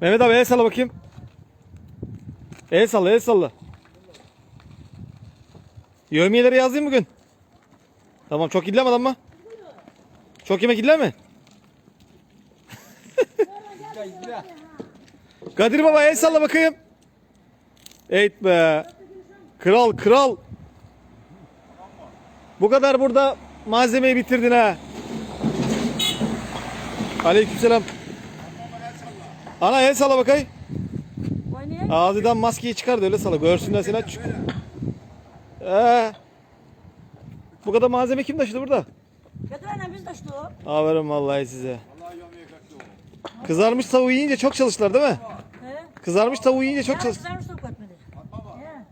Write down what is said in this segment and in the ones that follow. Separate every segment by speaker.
Speaker 1: Mehmet abi el salla bakayım. El salla el salla. Yövmiyeleri yazayım bugün. Tamam çok ilgilenmedi ama. Çok yemek ilgilenme. Kadir baba el salla bakayım. Eğit be. Kral kral. Bu kadar burada malzemeyi bitirdin ha. Aleykümselam. Ana el bakayım.
Speaker 2: Oynayayım.
Speaker 1: Ağzından maskeyi çıkar da öyle salla. Görsünler seni aç. Ee, bu kadar malzeme kim taşıdı burada?
Speaker 2: Götür annem biz de şu.
Speaker 1: Aferin vallahi size. Kızarmış tavuğu yiyince çok çalıştılar değil mi?
Speaker 2: He?
Speaker 1: Kızarmış tavuğu yiyince çok çalıştılar.
Speaker 2: kızarmış tavuk etmedi.
Speaker 3: Baba,
Speaker 2: He.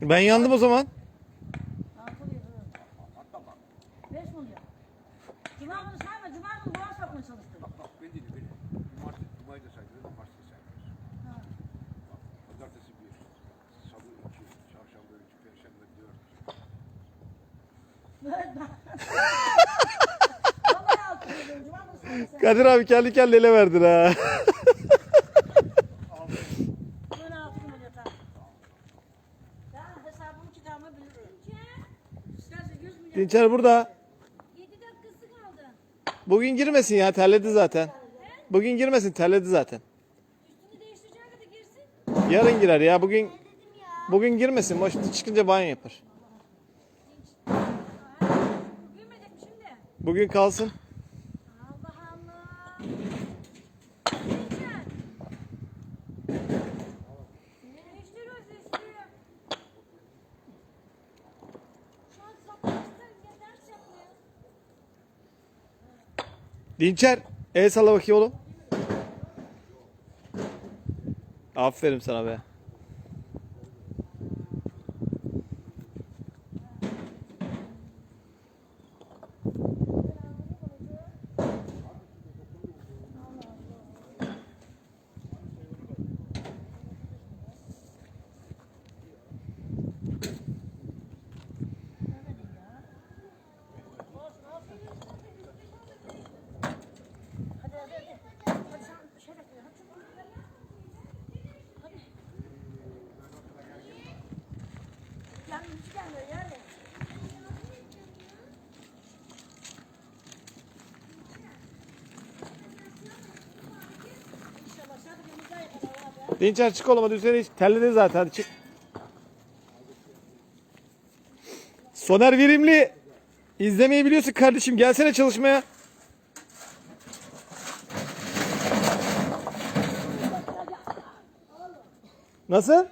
Speaker 3: bizim bak
Speaker 1: Kadir abi kendi kendine ele verdin ha. Dinçer burada.
Speaker 4: 7 dakikası kaldı.
Speaker 1: Bugün girmesin ya terledi zaten. Bugün girmesin terledi zaten. Yarın girer ya bugün bugün girmesin. Boş çıkınca banyo yapar. Bugün kalsın. Dinçer el salla bakayım oğlum. Aferin sana be.
Speaker 2: Hadi hadi hadi. Hadi sen şey bekle. Hadi. Hadi. Yani hiç gelmiyor yani. İnşallah sadece imza yapalım abi.
Speaker 1: Dinçer çık oğlum hadi Hüseyin terledi zaten çık. Soner Verimli izlemeyi biliyorsun kardeşim gelsene çalışmaya. Nasıl?